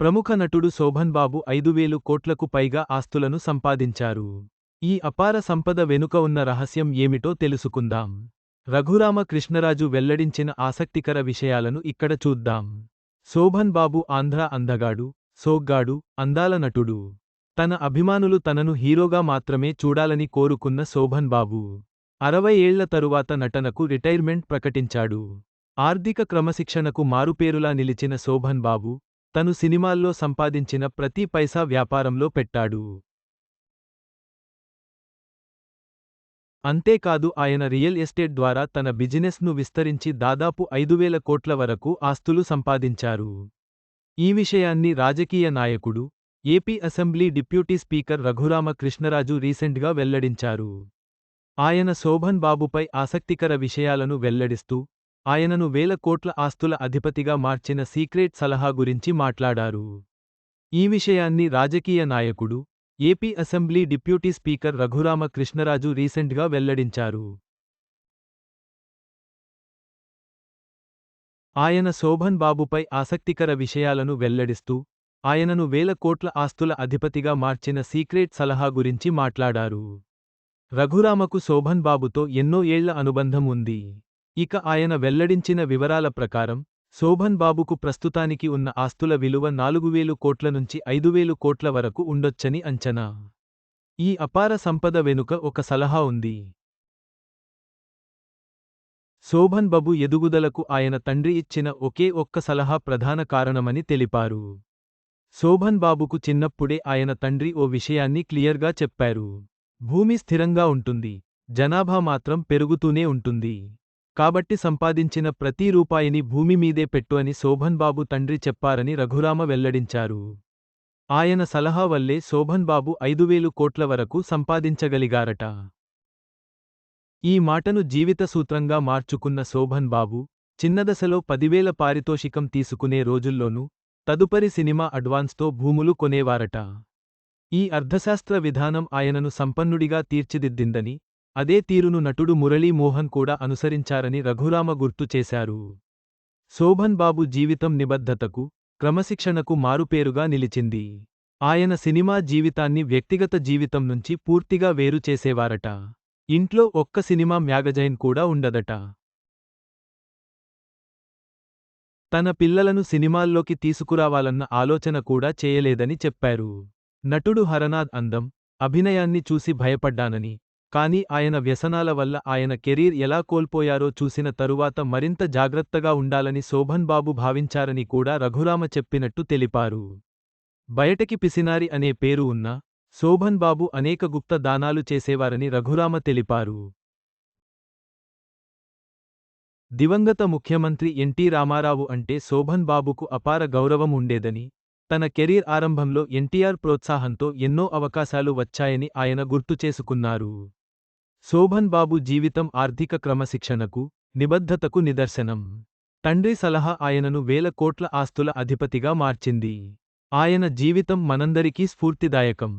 ప్రముఖ నటుడు శోభన్ బాబు ఐదు వేలు కోట్లకు పైగా ఆస్తులను సంపాదించారు. ఈ అపార సంపద వెనుక ఉన్న రహస్యం ఏమిటో తెలుసుకుందాం. రఘురామ కృష్ణరాజు వెల్లడించిన ఆసక్తికర విషయాలను ఇక్కడ చూద్దాం. శోభన్ బాబు ఆంధ్ర అందగాడు సోగ్గాడు అందాల నటుడు. తన అభిమానులు తనను హీరోగా మాత్రమే చూడాలని కోరుకున్న శోభన్ బాబు అరవై ఏళ్ళ తరువాత నటనకు రిటైర్మెంట్ ప్రకటించాడు. ఆర్థిక క్రమశిక్షణకు మారుపేరులా నిలిచిన శోభన్ బాబు తను సినిమాల్లో సంపాదించిన ప్రతి పైసా వ్యాపారంలో పెట్టాడు. అంతేకాదు ఆయన రియల్ ఎస్టేట్ ద్వారా తన బిజినెస్ను విస్తరించి దాదాపు ఐదువేల కోట్ల వరకు ఆస్తులు సంపాదించారు. ఈ విషయాన్ని రాజకీయ నాయకుడు AP assembly deputy speaker Raghurama Krishnaraju రీసెంట్గా వెల్లడించారు. ఆయన శోభన్ బాబుపై ఆసక్తికర విషయాలను వెల్లడిస్తూ ఆయనను వేల కోట్ల ఆస్తుల అధిపతిగా మార్చిన సీక్రెట్ సలహా గురించి మాట్లాడారు. ఈ విషయాన్ని రాజకీయ నాయకుడు AP assembly deputy speaker Raghurama Krishnaraju రీసెంట్గా వెల్లడించారు. ఆయన శోభన్ బాబుపై ఆసక్తికర విషయాలను వెల్లడిస్తూ ఆయనను వేల కోట్ల ఆస్తుల అధిపతిగా మార్చిన సీక్రెట్ సలహా గురించి మాట్లాడారు. రఘురామకు శోభన్ బాబుతో ఎన్నో ఏళ్ళ అనుబంధం ఉంది. ఇక ఆయన వెల్లడించిన వివరాల ప్రకారం శోభన్ బాబుకు ప్రస్తుతానికి ఉన్న ఆస్తుల విలువ నాలుగు వేలు కోట్ల నుంచి ఐదువేలు కోట్ల వరకు ఉండొచ్చని అంచనా. ఈ అపార సంపద వెనుక ఒక సలహా ఉంది. శోభన్ బాబు ఎదుగుదలకు ఆయన తండ్రి ఇచ్చిన ఒకే ఒక్క సలహా ప్రధాన కారణమని తెలిపారు. శోభన్ బాబుకు చిన్నప్పుడే ఆయన తండ్రి ఓ విషయాన్ని క్లియర్గా చెప్పారు. భూమి స్థిరంగా ఉంటుంది. జనాభా మాత్రం పెరుగుతూనే ఉంటుంది. కాబట్టి సంపాదించిన ప్రతి రూపాయిని భూమి మీదే పెట్టు అని శోభన్ బాబు తండ్రి చెప్పారని రఘురామ వెల్లడించారు. ఆయన సలహా వల్లే శోభన్ బాబు ఐదువేలు కోట్ల వరకు సంపాదించగలిగారట. ఈ మాటను జీవిత సూత్రంగా మార్చుకున్న శోభన్ బాబు చిన్నదశలో పదివేల పారితోషికం తీసుకునే రోజుల్లోనూ తదుపరి సినిమా అడ్వాన్స్తో భూములు కొనేవారట. ఈ అర్థశాస్త్ర విధానం ఆయనను సంపన్నుడిగా తీర్చిదిద్దిందని అదే తీరును నటుడు మురళీ మోహన్ కూడా అనుసరించారని రఘురామ గుర్తు చేశారు. శోభన్ బాబు జీవితం నిబద్ధతకు క్రమశిక్షణకు మారుపేరుగా నిలిచింది. ఆయన సినిమా జీవితాన్ని వ్యక్తిగత జీవితం నుంచి పూర్తిగా వేరు చేసేవారట. ఇంట్లో ఒక్క సినిమా మ్యాగజైన్ కూడా ఉండదట. తన పిల్లలను సినిమాల్లోకి తీసుకురావాలన్న ఆలోచన కూడా చేయలేదని చెప్పారు. నటుడు హరనాథ్ అందం అభినయాన్ని చూసి భయపడ్డానని కానీ ఆయన వ్యసనాల వల్ల ఆయన కెరీర్ ఎలా కోల్పోయారో చూసిన తరువాత మరింత జాగ్రత్తగా ఉండాలని శోభన్ బాబు భావించారని కూడా రఘురామ చెప్పినట్టు తెలిపారు. బయటకి పిసినారి అనే పేరు ఉన్న శోభన్ బాబు అనేక గుప్త దానాలు చేసేవారని రఘురామ తెలిపారు. దివంగత ముఖ్యమంత్రి ఎన్టీ రామారావు అంటే శోభన్ బాబుకు అపార గౌరవం ఉండేదని తన కెరీర్ ఆరంభంలో ఎన్టీఆర్ ప్రోత్సాహంతో ఎన్నో అవకాశాలు వచ్చాయని ఆయన గుర్తు చేసుకున్నారు. శోభన్ బాబు జీవితం ఆర్థిక క్రమశిక్షణకు నిబద్ధతకు నిదర్శనం. తండ్రి సలహా ఆయనను వేల కోట్ల ఆస్తుల అధిపతిగా మార్చింది. ఆయన జీవితం మనందరికీ స్ఫూర్తిదాయకం.